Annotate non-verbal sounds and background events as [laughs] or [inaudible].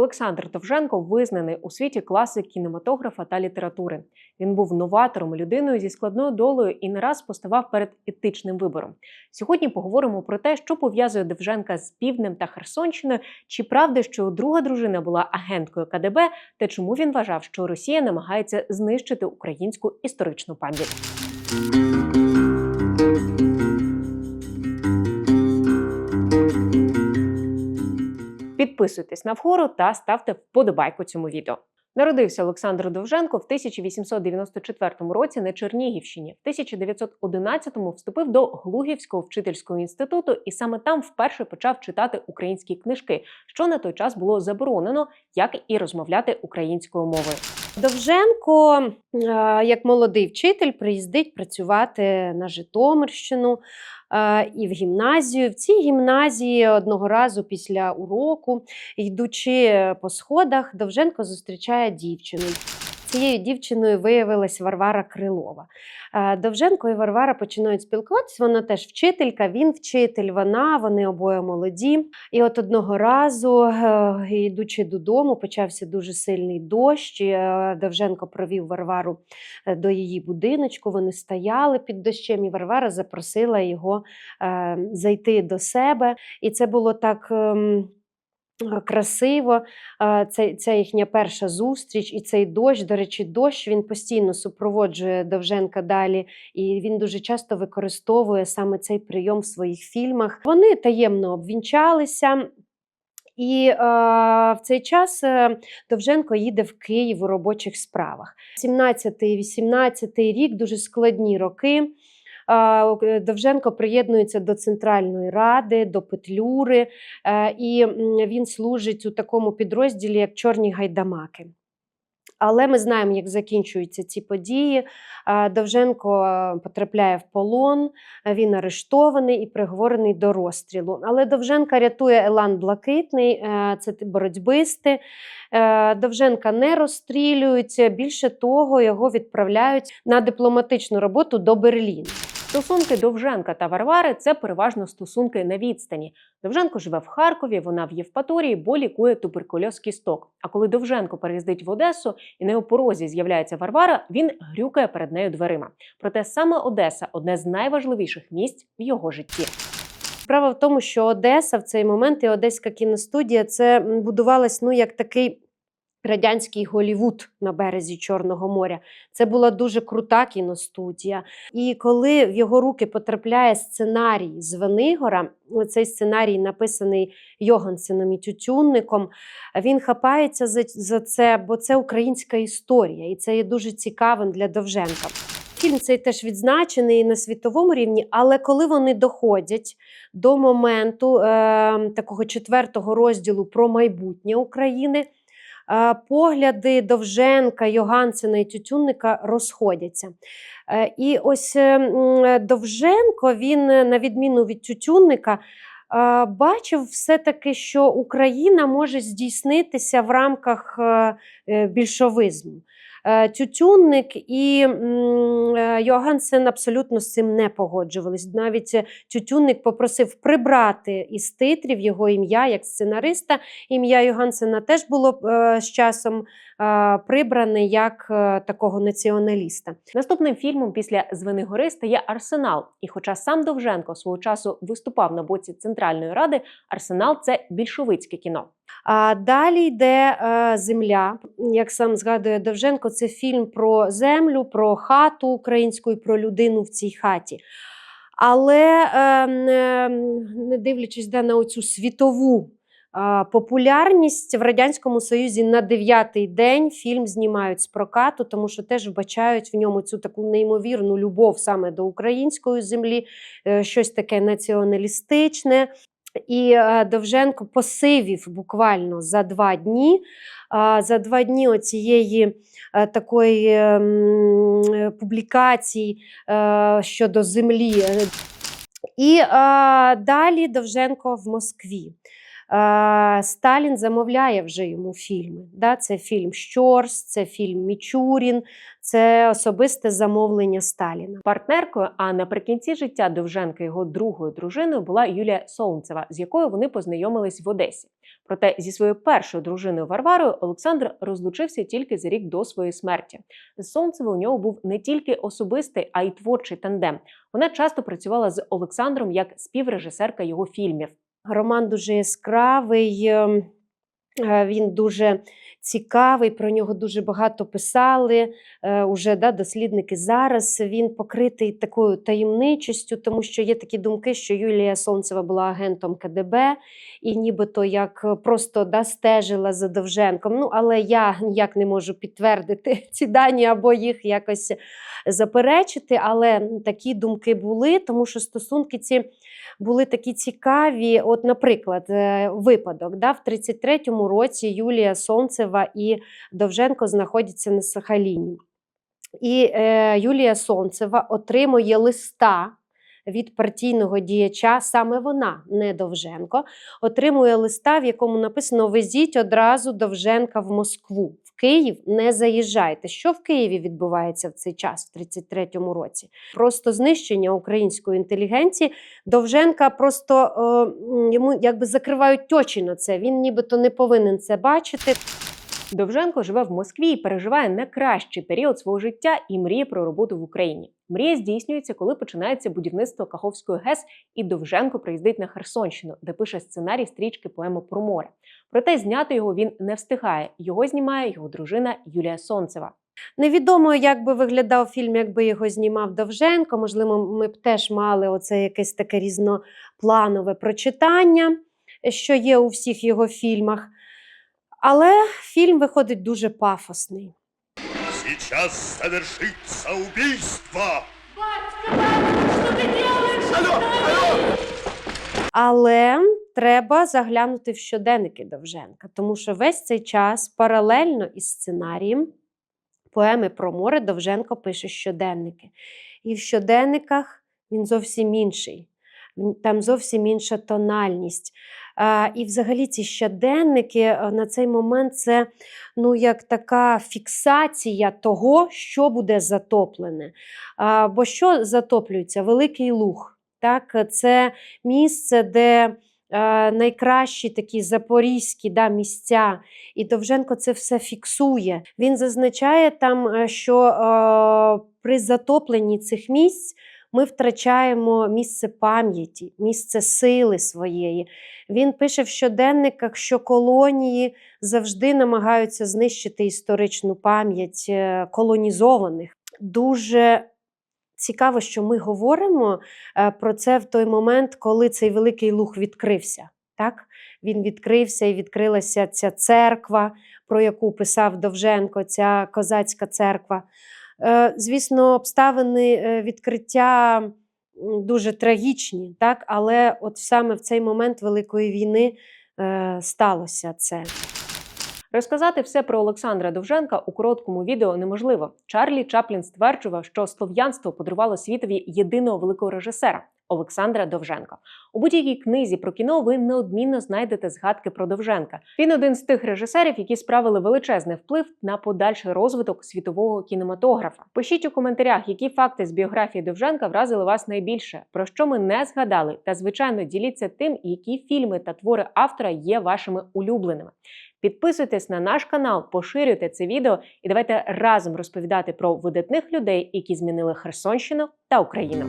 Олександр Довженко визнаний у світі класик кінематографа та літератури. Він був новатором, людиною зі складною долею і не раз поставав перед етичним вибором. Сьогодні поговоримо про те, що пов'язує Довженка з Півднем та Херсонщиною, чи правда, що друга дружина була агенткою КДБ, та чому він вважав, що Росія намагається знищити українську історичну пам'ять. Підписуйтесь на вхору та ставте вподобайку цьому відео. Народився Олександр Довженко в 1894 році на Чернігівщині. В 1911-му вступив до Глугівського вчительського інституту і саме там вперше почав читати українські книжки, що на той час було заборонено, як і розмовляти українською мовою. Довженко, е, як молодий вчитель, приїздить працювати на Житомирщину і в гімназію. В цій гімназії одного разу після уроку, йдучи по сходах, Довженко зустрічає дівчину. Цією дівчиною виявилась Варвара Крилова. Е, Довженко і Варвара починають спілкуватися. Вона теж вчителька, він вчитель, вона, вони обоє молоді. І от одного разу, е, йдучи додому, почався дуже сильний дощ. е, Довженко провів Варвару до її будиночку. Вони стояли під дощем, і Варвара запросила його зайти до себе. І це було так. Е, Красиво, це, це їхня перша зустріч, і цей дощ, до речі, дощ він постійно супроводжує Довженка далі, і він дуже часто використовує саме цей прийом в своїх фільмах. Вони таємно обвінчалися. І е, в цей час е, Довженко їде в Київ у робочих справах. 17-18 рік дуже складні роки. Е, Довженко приєднується до Центральної ради, до Петлюри, е, і він служить у такому підрозділі, як Чорні гайдамаки. Але ми знаємо, як закінчуються ці події. Довженко е, потрапляє в полон, він арештований і приговорений до розстрілу. Але Довженка рятує Елан Блакитний, це боротьбисти. Довженка не розстрілюють. Більше того, його відправляють на дипломатичну роботу до Берліну. Стосунки Довженка та Варвари це переважно стосунки на відстані. Довженко живе в Харкові, вона в Євпаторії, бо лікує туберкульоз кісток. А коли Довженко переїздить в Одесу і на його порозі з'являється Варвара, він грюкає перед нею дверима. Проте саме Одеса одне з найважливіших місць в його житті. Справа в тому, що Одеса в цей момент і Одеська кіностудія це будувалась ну, як такий радянський Голівуд на березі Чорного моря. Це була дуже крута кіностудія. І коли в його руки потрапляє сценарій з Венигора, цей сценарій написаний Йогансеном і Тютюнником, він хапається за, це, бо це українська історія, і це є дуже цікавим для Довженка. Фільм цей теж відзначений на світовому рівні, але коли вони доходять до моменту е, такого четвертого розділу про майбутнє України, погляди Довженка, Йогансена і Тютюнника розходяться. Е, і ось е, Довженко, він, е, на відміну від Тютюнника, е, бачив все-таки, що Україна може здійснитися в рамках більшовизму. Е, Тютюнник і е, Йогансен абсолютно з цим не погоджувались. Навіть Тютюнник попросив прибрати із титрів його ім'я як сценариста. Ім'я Йогансена теж було е, з часом прибране як е, такого націоналіста. Наступним фільмом після Звенигори стає Арсенал. І хоча сам Довженко свого часу виступав на боці Центральної Ради, Арсенал це більшовицьке кіно. А далі йде е, земля. Як сам згадує Довженко, це фільм про землю, про хату українську і про людину в цій хаті. Але е, не, не дивлячись да, на оцю світову популярність в Радянському Союзі на дев'ятий день фільм знімають з прокату, тому що теж вбачають в ньому цю таку неймовірну любов саме до української землі, е, щось таке націоналістичне. І е, Довженко посивів буквально за два дні. За два дні оцієї е, такої ем, публікації щодо землі. І далі Довженко в Москві. Е, Сталін замовляє вже йому фільми. Да? Це фільм Щорс, це фільм Мічурін, це особисте замовлення Сталіна. Партнеркою, а наприкінці життя Довженка його другою дружиною була Юлія Солнцева, з якою вони познайомились в Одесі. Проте зі своєю першою дружиною Варварою Олександр розлучився тільки за рік до своєї смерті. З Солнцевою у нього був не тільки особистий, а й творчий тандем. Вона часто працювала з Олександром як співрежисерка його фільмів. Роман дуже яскравий, ем, е, він дуже цікавий, про нього дуже багато писали. е, Уже да, дослідники зараз. Він покритий такою таємничістю, тому що є такі думки, що Юлія Сонцева була агентом КДБ і нібито як е, просто да, стежила за Довженком. Ну, але я ніяк не можу підтвердити [laughs] ці дані або їх якось заперечити. Але такі думки були, тому що стосунки ці були такі цікаві. От, наприклад, е, випадок да, в 33-му році Юлія Сонцева і Довженко знаходяться на Сахаліні. І е, Юлія Сонцева отримує листа від партійного діяча, саме вона, не Довженко, отримує листа, в якому написано: Везіть одразу Довженка в Москву. Київ не заїжджайте. Що в Києві відбувається в цей час, в 33-му році? Просто знищення української інтелігенції. Довженка просто е, йому якби закривають очі на це. Він нібито не повинен це бачити. Довженко живе в Москві і переживає найкращий період свого життя і мріє про роботу в Україні. Мрія здійснюється, коли починається будівництво Каховської ГЕС, і Довженко приїздить на Херсонщину, де пише сценарій стрічки поему про море. Проте зняти його він не встигає. Його знімає його дружина Юлія Сонцева. Невідомо, як би виглядав фільм, якби його знімав Довженко. Можливо, ми б теж мали оце якесь таке різнопланове прочитання, що є у всіх його фільмах. Але фільм виходить дуже пафосний. Сейчас совершится убийство! Батька? Але треба заглянути в щоденники Довженка, тому що весь цей час паралельно із сценарієм поеми про море Довженко пише щоденники. І в щоденниках він зовсім інший. Там зовсім інша тональність. І взагалі ці щоденники е, на цей момент це ну, як така фіксація того, що буде затоплене. Бо що затоплюється? Великий луг. Так, це місце, де е, найкращі такі запорізькі да, місця. І Довженко це все фіксує. Він зазначає там, е, що при затопленні цих місць ми втрачаємо місце пам'яті, місце сили своєї. Він пише в щоденниках, що колонії завжди намагаються знищити історичну пам'ять е, колонізованих. Дуже цікаво, що ми говоримо е, про це в той момент, коли цей великий луг відкрився. Так? Він відкрився і відкрилася ця церква, про яку писав Довженко, ця козацька церква. Е, Звісно, обставини е, відкриття дуже трагічні, так? але от саме в цей момент Великої війни е, сталося це. Розказати все про Олександра Довженка у короткому відео неможливо. Чарлі Чаплін стверджував, що слов'янство подарувало світові єдиного великого режисера Олександра Довженка. У будь-якій книзі про кіно ви неодмінно знайдете згадки про Довженка. Він один з тих режисерів, які справили величезний вплив на подальший розвиток світового кінематографа. Пишіть у коментарях, які факти з біографії Довженка вразили вас найбільше, про що ми не згадали, та звичайно діліться тим, які фільми та твори автора є вашими улюбленими. Підписуйтесь на наш канал, поширюйте це відео і давайте разом розповідати про видатних людей, які змінили Херсонщину та Україну.